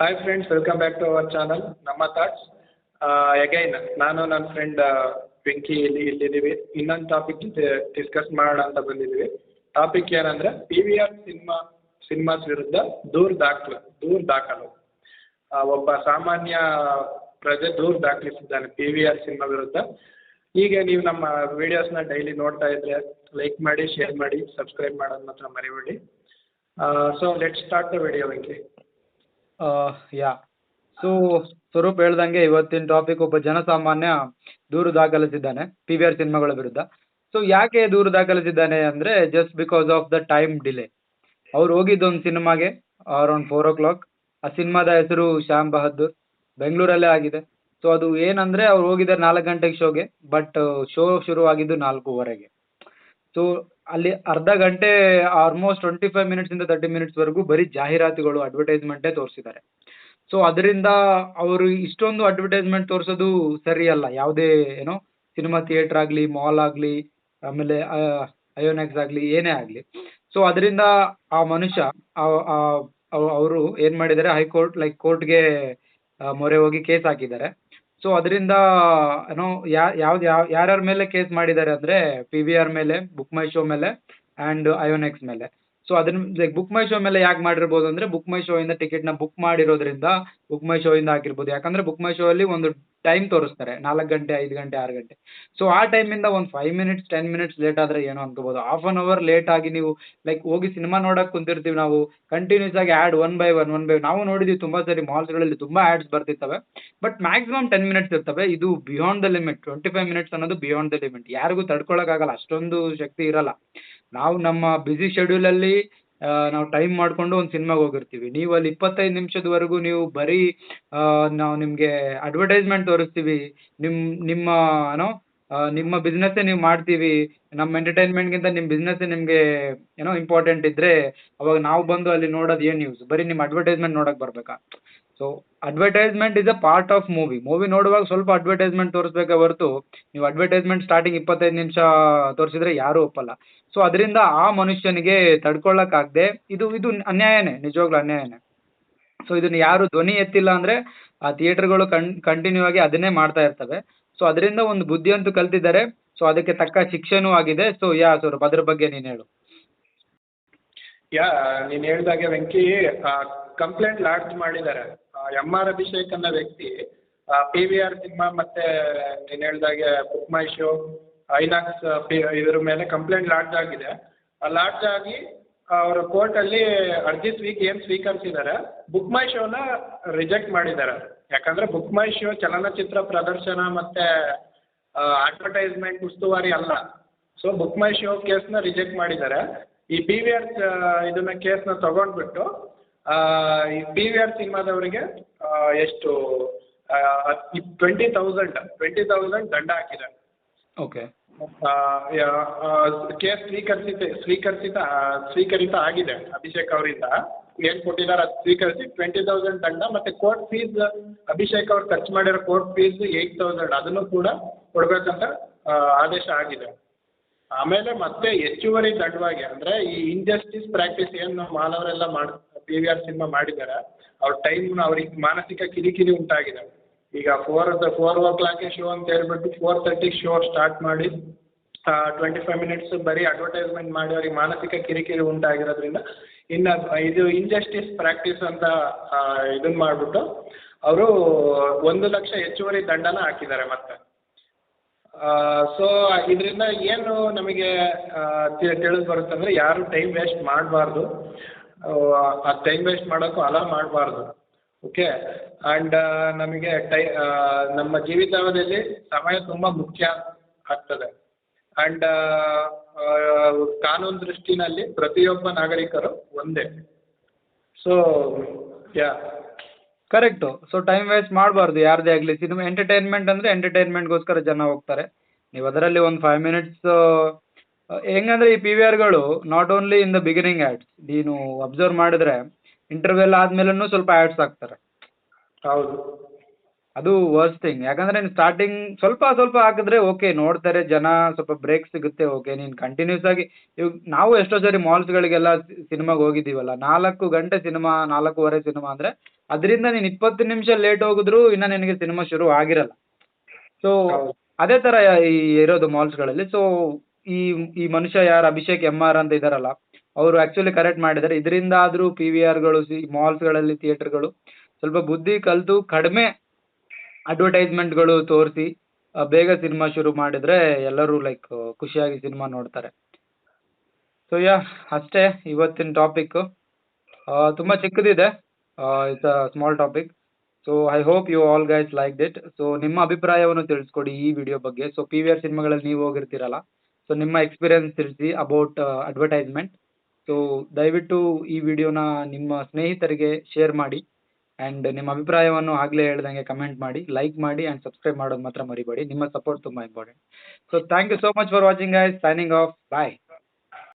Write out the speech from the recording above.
Hi friends welcome back to our channel ನಮ್ಮ thoughts again ನಾನು ನನ್ನ ಫ್ರೆಂಡ್ ವೆಂಕಿ ಇಲ್ಲಿ ಇಲ್ಲಿದ್ದೀವಿ. ಇನ್ನೊಂದು ಟಾಪಿಕ್ ಜೊತೆ ಡಿಸ್ಕಸ್ ಮಾಡೋಣ ಅಂತ ಬಂದಿದ್ದೀವಿ. ಟಾಪಿಕ್ ಏನಂದರೆ P V R cinema cinemas ವಿರುದ್ಧ ದೂರು ದಾಖಲು ದೂರು ದಾಖಲು. ಒಬ್ಬ ಸಾಮಾನ್ಯ ಪ್ರಜೆ ದೂರು ದಾಖಲಿಸಿದ್ದಾನೆ ಪಿ ವಿ ಆರ್ ಸಿನಿಮಾ ವಿರುದ್ಧ. ಹೀಗೆ ನೀವು ನಮ್ಮ ವಿಡಿಯೋಸ್ನ ಡೈಲಿ ನೋಡ್ತಾ ಇದ್ದರೆ ಲೈಕ್ ಮಾಡಿ ಶೇರ್ ಮಾಡಿ ಸಬ್ಸ್ಕ್ರೈಬ್ ಮಾಡೋದು ಮಾತ್ರ ಮರಿಬೇಡಿ. So let start the video Venki yeah. So, Swaroop ಹೇಳ್ದಂಗೆ ಇವತ್ತಿನ ಟಾಪಿಕ್ ಒಬ್ಬ ಜನಸಾಮಾನ್ಯ ದೂರು ದಾಖಲಿಸಿದ್ದಾನೆ ಪಿ ವಿ ಆರ್ ಸಿನಿಮಾಗಳ ವಿರುದ್ಧ. ಸೊ ಯಾಕೆ ದೂರು ದಾಖಲಿಸಿದ್ದಾನೆ ಅಂದರೆ just because of the time delay ಅವ್ರು ಹೋಗಿದ್ದು ಒಂದು ಸಿನಿಮಾಗೆ ಅರೌಂಡ್ ಫೋರ್ ಓ ಕ್ಲಾಕ್ ಆ ಸಿನಿಮಾದ ಹೆಸರು ಶ್ಯಾಮ್ ಬಹದ್ದೂರ್. ಬೆಂಗಳೂರಲ್ಲೇ ಆಗಿದೆ. ಸೊ ಅದು ಏನಂದರೆ, ಅವ್ರು ಹೋಗಿದ್ದಾರೆ ನಾಲ್ಕು ಗಂಟೆಗೆ ಶೋಗೆ ಬಟ್ ಶೋ ಶುರುವಾಗಿದ್ದು ನಾಲ್ಕೂವರೆಗೆ. ಸೊ ಅಲ್ಲಿ ಅರ್ಧ ಗಂಟೆ ಆಲ್ಮೋಸ್ಟ್ ಟ್ವೆಂಟಿ ಫೈವ್ ಮಿನಿಟ್ಸಿಂದ ತರ್ಟಿ ಮಿನಿಟ್ಸ್ವರೆಗೂ ಬರೀ ಜಾಹೀರಾತುಗಳು ಅಡ್ವರ್ಟೈಸ್ಮೆಂಟೇ ತೋರಿಸಿದ್ದಾರೆ. ಸೊ ಅದರಿಂದ ಅವರು ಇಷ್ಟೊಂದು ಅಡ್ವರ್ಟೈಸ್ಮೆಂಟ್ ತೋರಿಸೋದು ಸರಿಯಲ್ಲ. ಯಾವುದೇ, ಏನೋ ಸಿನಿಮಾ ಥಿಯೇಟ್ರ್ ಆಗಲಿ ಮಾಲ್ ಆಗಲಿ, ಆಮೇಲೆ ಅಯೋನೆಕ್ಸ್ ಆಗಲಿ, ಏನೇ ಆಗಲಿ. ಸೊ ಅದರಿಂದ ಆ ಮನುಷ್ಯ ಅವರು ಏನು ಮಾಡಿದ್ದಾರೆ, ಹೈಕೋರ್ಟ್ ಲೈಕ್ ಕೋರ್ಟ್ಗೆ ಮೊರೆ ಹೋಗಿ ಕೇಸ್ ಹಾಕಿದ್ದಾರೆ. ಸೊ ಅದರಿಂದ ಏನೋ ಯಾವ್ದು ಯಾವ, ಯಾರ್ಯಾರ ಮೇಲೆ ಕೇಸ್ ಮಾಡಿದ್ದಾರೆ ಅಂದರೆ ಪಿ ವಿ ಆರ್ ಮೇಲೆ ಬುಕ್ ಮೈ ಶೋ ಮೇಲೆ ಆ್ಯಂಡ್ ಅಯೋನೆಕ್ಸ್ ಮೇಲೆ. ಸೊ ಅದನ್ನ ಲೈಕ್ ಬುಕ್ ಮೈ ಶೋ ಮೇಲೆ ಯಾಕೆ ಮಾಡಿರ್ಬೋದು ಅಂದರೆ ಬುಕ್ ಮೈ ಶೋ ಇಂದ ಟಿಕೆಟ್ನ ಬುಕ್ ಮಾಡಿರೋದ್ರಿಂದ ಬುಕ್ ಮೈ ಶೋ ಇಂದ ಹಾಕಿರ್ಬೋದು. ಯಾಕಂದರೆ ಬುಕ್ ಮೈ ಶೋ ಅಲ್ಲಿ ಒಂದು ಟೈಮ್ ತೋರಿಸ್ತಾರೆ, ನಾಲ್ಕು ಗಂಟೆ, ಐದು ಗಂಟೆ, ಆರು ಗಂಟೆ. ಸೊ ಆ ಟೈಮಿಂದ ಒಂದು five minutes ten minutes late ಆದ್ರೆ ಏನೋ ಅನ್ಕೋಬೋದು. ಹಾಫ್ ಆನ್ ಅವರ್ ಲೇಟ್ ಆಗಿ ನೀವು ಲೈಕ್ ಹೋಗಿ ಸಿನಿಮಾ ನೋಡಕ್ಕೆ ಕುಂತಿರ್ತೀವಿ ನಾವು ಕಂಟಿನ್ಯೂಸ್ ಆಗಿ ad one by one one by ನಾವು ನೋಡಿದ್ದೀವಿ ತುಂಬ ಸರಿ ಮಾಲ್ಸ್ಗಳಲ್ಲಿ ತುಂಬ ಆ್ಯಡ್ಸ್ ಬರ್ತಿರ್ತವೆ. ಬಟ್ ಮ್ಯಾಕ್ಸಿಮಮ್ ಟೆನ್ ಮಿನಿಟ್ಸ್ ಇರ್ತವೆ. ಇದು beyond the limit twenty five minutes ಅನ್ನೋದು ಬಿಯಾಂಡ್ ದ ಲಿಮಿಟ್ ಯಾರಿಗೂ ತಡ್ಕೊಳಕ್ಕಾಗಲ್ಲ ಅಷ್ಟೊಂದು ಶಕ್ತಿ ಇರಲ್ಲ. ನಾವು ನಮ್ಮ ಬ್ಯುಸಿ ಶೆಡ್ಯೂಲಲ್ಲಿ ನಾವು ಟೈಮ್ ಮಾಡಿಕೊಂಡು ಒಂದು ಸಿನಿಮಾಗೆ ಹೋಗಿರ್ತೀವಿ. ನೀವು ಅಲ್ಲಿ ಇಪ್ಪತ್ತೈದು ನಿಮಿಷದವರೆಗೂ ನೀವು ಬರೀ ನಾವು ನಿಮಗೆ ಅಡ್ವರ್ಟೈಸ್ಮೆಂಟ್ ತೋರಿಸ್ತೀವಿ. ನಿಮ್ಮ ನಿಮ್ಮ, ಏನೋ ನಿಮ್ಮ ಬಿಸ್ನೆಸ್ಸೇ ನೀವು ಮಾಡ್ತೀವಿ. ನಮ್ಮ ಎಂಟರ್ಟೈನ್ಮೆಂಟ್ಗಿಂತ ನಿಮ್ಮ ಬಿಸ್ನೆಸ್ಸೇ ನಿಮಗೆ, ಏನೋ ಇಂಪಾರ್ಟೆಂಟ್ ಇದ್ದರೆ ಅವಾಗ ನಾವು ಬಂದು ಅಲ್ಲಿ ನೋಡೋದು ಏನು ಯೂಸ್ ಬರೀ ನಿಮ್ಮ ಅಡ್ವರ್ಟೈಸ್ಮೆಂಟ್ ನೋಡಕ್ಕೆ ಬರಬೇಕಾ? So advertisement is a part of movie movie ನೋಡುವಾಗ ಸ್ವಲ್ಪ ಅಡ್ವರ್ಟೈಸ್ಮೆಂಟ್ ತೋರಿಸ್ಬೇಕೇ ಹೊರತು, ನೀವು ಅಡ್ವರ್ಟೈಸ್ಮೆಂಟ್ ಸ್ಟಾರ್ಟಿಂಗ್ ಇಪ್ಪತ್ತೈದು ನಿಮಿಷ ತೋರಿಸಿದ್ರೆ ಯಾರೂ ಒಪ್ಪಲ್ಲ. ಸೊ ಅದರಿಂದ ಆ ಮನುಷ್ಯನಿಗೆ ತಡ್ಕೊಳ್ಳೋಕ್ಕಾಗದೆ ಇದು ಇದು ಅನ್ಯಾಯನೇ, ನಿಜವಾಗ್ಲೂ ಅನ್ಯಾಯನೇ. ಸೊ ಇದನ್ನು ಯಾರು ಧ್ವನಿ ಎತ್ತಿಲ್ಲ ಅಂದರೆ ಆ ಥಿಯೇಟರ್ಗಳು ಕಣ್ ಕಂಟಿನ್ಯೂ ಆಗಿ ಅದನ್ನೇ ಮಾಡ್ತಾ ಇರ್ತವೆ. ಸೊ ಅದರಿಂದ ಒಂದು ಬುದ್ಧಿ ಅಂತೂ ಕಲ್ತಿದ್ದಾರೆ. ಸೊ ಅದಕ್ಕೆ ತಕ್ಕ ಶಿಕ್ಷೆನೂ ಆಗಿದೆ. ಸೊ ಯಾ ಸರ್, ಅದ್ರ ಬಗ್ಗೆ ನೀನು ಹೇಳು. ಯಾ, ನೀನು ಹೇಳ್ದಾಗೆ ವೆಂಕಿ ಕಂಪ್ಲೇಂಟ್ ಲಾಡ್ಜ್ ಮಾಡಿದ್ದಾರೆ. ಎಂ ಆರ್ ಅಭಿಷೇಕ್ ಅನ್ನೋ ವ್ಯಕ್ತಿ ಪಿ ವಿ ಆರ್ ಸಿನಿಮಾ ಮತ್ತು ನೀನು ಹೇಳ್ದಾಗೆ book my show Inox P ಇದ್ರ ಮೇಲೆ ಕಂಪ್ಲೇಂಟ್ ಲಾಡ್ಜ್ ಆಗಿದೆ. ಲಾಡ್ಜ್ ಆಗಿ ಅವರು ಕೋರ್ಟಲ್ಲಿ ಅರ್ಜಿ ಸ್ವೀಕ್ ಏನು ಸ್ವೀಕರಿಸಿದ್ದಾರೆ ಬುಕ್ ಮೈ ಶೋನ ರಿಜೆಕ್ಟ್ ಮಾಡಿದ್ದಾರೆ. ಯಾಕಂದರೆ ಬುಕ್ ಮೈ ಶೋ ಚಲನಚಿತ್ರ ಪ್ರದರ್ಶನ ಮತ್ತು ಅಡ್ವರ್ಟೈಸ್ಮೆಂಟ್ ಉಸ್ತುವಾರಿ ಅಲ್ಲ. ಸೊ ಬುಕ್ ಮೈ ಶೋ ನ ರಿಜೆಕ್ಟ್ ಮಾಡಿದ್ದಾರೆ. ಈ ಪಿ ವಿ ಆರ್ ಇದನ್ನ ಕೇಸ್ನ ತಗೊಂಡ್ಬಿಟ್ಟು ಈ ಪಿ ವಿ ಆರ್ ಸಿನಿಮಾದವರಿಗೆ ಎಷ್ಟು ಟ್ವೆಂಟಿ ತೌಸಂಡ್ ಟ್ವೆಂಟಿ ತೌಸಂಡ್ ದಂಡ ಹಾಕಿದ್ದಾರೆ. ಓಕೆ ಕೇಸ್ ಸ್ವೀಕರಿಸಿದ ಸ್ವೀಕರಿಸಿದ ಸ್ವೀಕರಿತ ಆಗಿದೆ ಅಭಿಷೇಕ್ ಅವರಿಂದ. ಏನು ಕೊಟ್ಟಿದ್ದಾರೆ ಅದು ಸ್ವೀಕರಿಸಿ ಟ್ವೆಂಟಿ ತೌಸಂಡ್ ದಂಡ ಮತ್ತೆ ಕೋರ್ಟ್ ಫೀಸ್ ಅಭಿಷೇಕ್ ಅವ್ರು ಖರ್ಚು ಮಾಡಿರೋ ಕೋರ್ಟ್ ಫೀಸ್ ಏಯ್ಟ್ ತೌಸಂಡ್ ಅದನ್ನು ಕೂಡ ಕೊಡಬೇಕಂತ ಆದೇಶ ಆಗಿದೆ. ಆಮೇಲೆ ಮತ್ತೆ ಹೆಚ್ಚುವರಿ ದಂಡವಾಗಿ ಅಂದರೆ ಈ ಇಂಜಸ್ಟಿಸ್ ಪ್ರಾಕ್ಟೀಸ್ ಏನು ಮಾನವರೆಲ್ಲ ಮಾಡಿ ಪಿ ವಿ ಆರ್ ಸಿನಿಮಾ ಮಾಡಿದ್ದಾರೆ ಅವ್ರ ಟೈಮ್ನ ಅವ್ರಿಗೆ ಮಾನಸಿಕ ಕಿರಿಕಿರಿ ಉಂಟಾಗಿದೆ. ಈಗ ಫೋರ್ ಫೋರ್ ಓ ಕ್ಲಾಕಿಗೆ ಶೋ ಅಂತ ಹೇಳ್ಬಿಟ್ಟು ಫೋರ್ ತರ್ಟಿಗೆ ಶೋ ಸ್ಟಾರ್ಟ್ ಮಾಡಿ ಟ್ವೆಂಟಿ ಫೈವ್ ಮಿನಿಟ್ಸ್ ಬರೀ ಅಡ್ವರ್ಟೈಸ್ಮೆಂಟ್ ಮಾಡಿ ಅವ್ರಿಗೆ ಮಾನಸಿಕ ಕಿರಿಕಿರಿ ಉಂಟಾಗಿರೋದ್ರಿಂದ ಇನ್ನು ಇದು ಇನ್ಜಸ್ಟಿಸ್ ಪ್ರಾಕ್ಟೀಸ್ ಅಂತ ಇದನ್ನ ಮಾಡಿಬಿಟ್ಟು ಅವರು ಒಂದು ಲಕ್ಷ ಹೆಚ್ಚುವರಿ ದಂಡನ ಹಾಕಿದ್ದಾರೆ ಮತ್ತೆ. ಸೊ ಇದರಿಂದ ಏನು ನಮಗೆ ತಿಳಿದು ಬರುತ್ತೆ ಅಂದರೆ ಯಾರು ಟೈಮ್ ವೇಸ್ಟ್ ಮಾಡಬಾರ್ದು. ಆ ಟೈಮ್ ವೇಸ್ಟ್ ಮಾಡೋಕ್ಕೂ ಅಲೋ ಮಾಡಬಾರ್ದು. ಓಕೆ ಆ್ಯಂಡ್ ನಮಗೆ ಟೈ ನಮ್ಮ ಜೀವಿತಾವಧಿಯಲ್ಲಿ ಸಮಯ ತುಂಬ ಮುಖ್ಯ ಆಗ್ತದೆ. ಆ್ಯಂಡ್ ಕಾನೂನು ದೃಷ್ಟಿನಲ್ಲಿ ಪ್ರತಿಯೊಬ್ಬ ನಾಗರಿಕರು ಒಂದೇ. So yeah correct so time waste ಮಾಡಬಾರ್ದು, ಯಾರದೇ ಆಗಲಿ. ಸಿನಿಮಾ ಎಂಟರ್ಟೈನ್ಮೆಂಟ್ ಅಂದರೆ ಎಂಟರ್ಟೈನ್ಮೆಂಟ್ಗೋಸ್ಕರ ಜನ ಹೋಗ್ತಾರೆ. ನೀವು ಅದರಲ್ಲಿ ಒಂದು ಫೈವ್ ಮಿನಿಟ್ಸ್ ಹೆಂಗಂದ್ರೆ ಈ P V ಆರ್ಗಳು not only in the beginning ads ನೀನು ಅಬ್ಸರ್ವ್ ಮಾಡಿದ್ರೆ ಇಂಟರ್ವೆಲ್ ಆದ್ಮೇಲೂ ಸ್ವಲ್ಪ ಆ್ಯಡ್ಸ್ ಹಾಕ್ತಾರೆ ಹೌದು. ಅದು ವರ್ಸ್ಟ್ ಥಿಂಗ್ ಯಾಕಂದರೆ ನೀನು ಸ್ಟಾರ್ಟಿಂಗ್ ಸ್ವಲ್ಪ ಸ್ವಲ್ಪ ಹಾಕಿದ್ರೆ ಓಕೆ ನೋಡ್ತಾರೆ ಜನ ಸ್ವಲ್ಪ ಬ್ರೇಕ್ ಸಿಗುತ್ತೆ ಓಕೆ ನೀನು ಕಂಟಿನ್ಯೂಸ್ ಆಗಿ ಇವಾಗ ನಾವು ಎಷ್ಟೋ ಸರಿ ಮಾಲ್ಸ್ಗಳಿಗೆಲ್ಲ ಸಿನಿಮಾಗೆ ಹೋಗಿದ್ದೀವಲ್ಲ ನಾಲ್ಕು ಗಂಟೆ ಸಿನಿಮಾ ನಾಲ್ಕೂವರೆ ಸಿನಿಮಾ ಅಂದರೆ ಅದರಿಂದ ನೀನು ಇಪ್ಪತ್ತು ನಿಮಿಷ ಲೇಟ್ ಹೋಗಿದ್ರು ಇನ್ನು ನಿನಗೆ ಸಿನಿಮಾ ಶುರು ಆಗಿರಲ್ಲ. ಸೊ ಅದೇ ಥರ ಈ ಇರೋದು ಮಾಲ್ಸ್ಗಳಲ್ಲಿ ಸೊ ಈ ಈ ಮನುಷ್ಯ ಯಾರು? ಅಭಿಷೇಕ್ ಎಂ ಆರ್ ಅಂತ ಇದ್ದಾರಲ್ಲ ಅವರು ಆ್ಯಕ್ಚುಲಿ ಕರೆಕ್ಟ್ ಮಾಡಿದ್ದಾರೆ. ಇದರಿಂದ ಆದರೂ ಪಿ ವಿ ಆರ್ಗಳು ಸಿ ಮಾಲ್ಸ್ಗಳಲ್ಲಿ ಥಿಯೇಟ್ರ್ಗಳು ಸ್ವಲ್ಪ ಬುದ್ಧಿ ಕಲಿತು ಕಡಿಮೆ ಅಡ್ವರ್ಟೈಸ್ಮೆಂಟ್ಗಳು ತೋರಿಸಿ ಬೇಗ ಸಿನಿಮಾ ಶುರು ಮಾಡಿದರೆ ಎಲ್ಲರೂ ಲೈಕ್ ಖುಷಿಯಾಗಿ ಸಿನಿಮಾ ನೋಡ್ತಾರೆ. ಸೊ ಯಾ ಅಷ್ಟೇ ಇವತ್ತಿನ ಟಾಪಿಕ್ಕು ತುಂಬ ಚಿಕ್ಕದಿದೆ. It's a small topic so I hope you all guys like that so ನಿಮ್ಮ ಅಭಿಪ್ರಾಯವನ್ನು ತಿಳಿಸ್ಕೊಡಿ ಈ ವಿಡಿಯೋ ಬಗ್ಗೆ. ಸೊ ಪಿ ವಿ ಆರ್ ಸಿನಿಮಾಗಳಲ್ಲಿ ನೀವು ಹೋಗಿರ್ತೀರಲ್ಲ ಸೊ ನಿಮ್ಮ ಎಕ್ಸ್ಪೀರಿಯನ್ಸ್ ತಿಳಿಸಿ ಅಬೌಟ್ ಅಡ್ವರ್ಟೈಸ್ಮೆಂಟ್ ಸೊ ದಯವಿಟ್ಟು ಈ ವಿಡಿಯೋನ ನಿಮ್ಮ ಸ್ನೇಹಿತರಿಗೆ ಶೇರ್ ಮಾಡಿ ಆ್ಯಂಡ್ ನಿಮ್ಮ ಅಭಿಪ್ರಾಯವನ್ನು ಆಗಲೇ ಹೇಳ್ದಂಗೆ ಕಮೆಂಟ್ ಮಾಡಿ ಲೈಕ್ ಮಾಡಿ ಆ್ಯಂಡ್ ಸಬ್ಸ್ಕ್ರೈಬ್ ಮಾಡೋದು ಮಾತ್ರ ಮರಿಬೇಡಿ. ನಿಮ್ಮ ಸಪೋರ್ಟ್ ತುಂಬ important so thank you so much for watching guys signing off bye